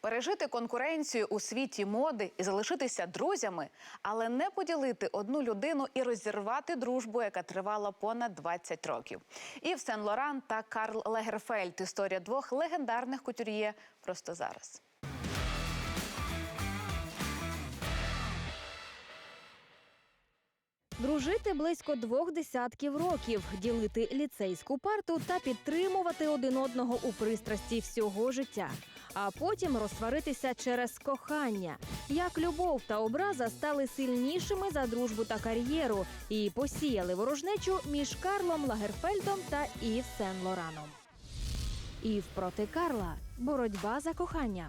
Пережити конкуренцію у світі моди і залишитися друзями, але не поділити одну людину і розірвати дружбу, яка тривала понад 20 років. Ів Сен Лоран та Карл Легерфельд. Історія двох легендарних кутюр'є просто зараз. Дружити близько двох десятків років, ділити ліцейську парту та підтримувати один одного у пристрасті всього життя, а потім розсваритися через кохання. Як любов та образа стали сильнішими за дружбу та кар'єру і посіяли ворожнечу між Карлом Лагерфельдом та Ів Сен Лораном. Ів проти Карла боротьба за кохання.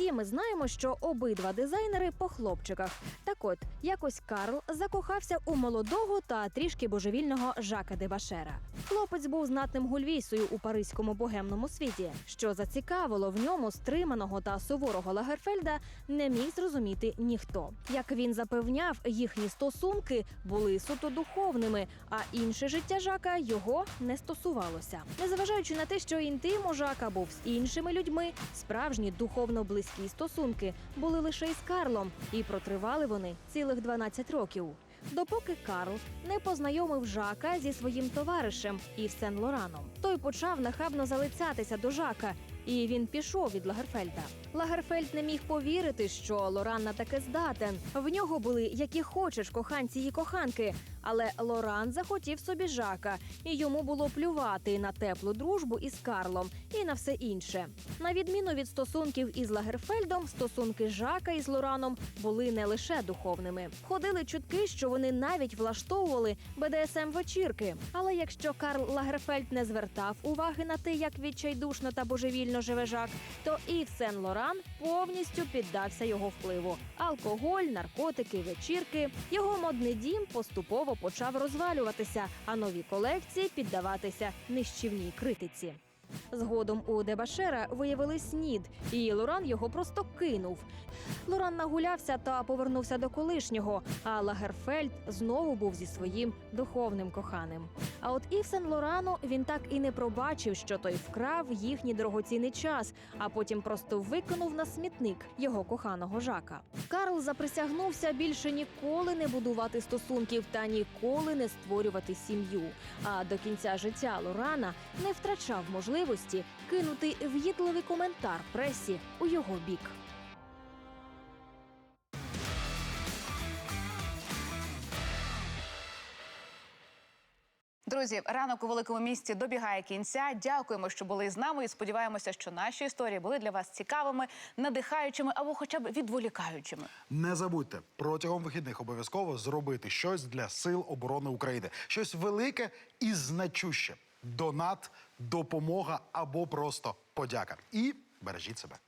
Всі ми знаємо, що обидва дизайнери по хлопчиках. Так от, якось Карл закохався у молодого та трішки божевільного Жака де Башера. Хлопець був знатним гульвійсою у паризькому богемному світі. Що зацікавило в ньому стриманого та суворого Лагерфельда, не міг зрозуміти ніхто. Як він запевняв, їхні стосунки були суто духовними, а інше життя Жака його не стосувалося. Незважаючи на те, що інтим у Жака був з іншими людьми, справжні духовно близькі стосунки були лише із Карлом, і протривали вони цілих 12 років. Допоки Карл не познайомив Жака зі своїм товаришем Ів Сен Лораном. Той почав нахабно залицятися до Жака, і він пішов від Лагерфельда. Лагерфельд не міг повірити, що Лоран на таке здатен. В нього були які хочеш коханці і коханки. Але Лоран захотів собі Жака, і йому було плювати на теплу дружбу із Карлом і на все інше. На відміну від стосунків із Лагерфельдом, стосунки Жака із Лораном були не лише духовними. Ходили чутки, що вони навіть влаштовували БДСМ вечірки. Але якщо Карл Лагерфельд не звертав уваги на те, як відчайдушно та божевільно живе Жак, то Ів Сен Лоран повністю піддався його впливу. Алкоголь, наркотики, вечірки. Його модний дім поступово почав розвалюватися, а нові колекції піддаватися нищівній критиці. Згодом у Дебашера виявили снід, і Лоран його просто кинув. Лоран нагулявся та повернувся до колишнього, а Лагерфельд знову був зі своїм духовним коханим. А от Ів Сен Лорану він так і не пробачив, що той вкрав їхній дорогоцінний час, а потім просто викинув на смітник його коханого жака. Карл заприсягнувся більше ніколи не будувати стосунків та ніколи не створювати сім'ю. А до кінця життя Лорана не втрачав можливості кинути в'їдливий коментар пресі у його бік. Друзі, ранок у великому місті добігає кінця. Дякуємо, що були з нами. І сподіваємося, що наші історії були для вас цікавими, надихаючими або хоча б відволікаючими. Не забудьте протягом вихідних обов'язково зробити щось для сил оборони України, щось велике і значуще. Донат, допомога або просто подяка. І бережіть себе.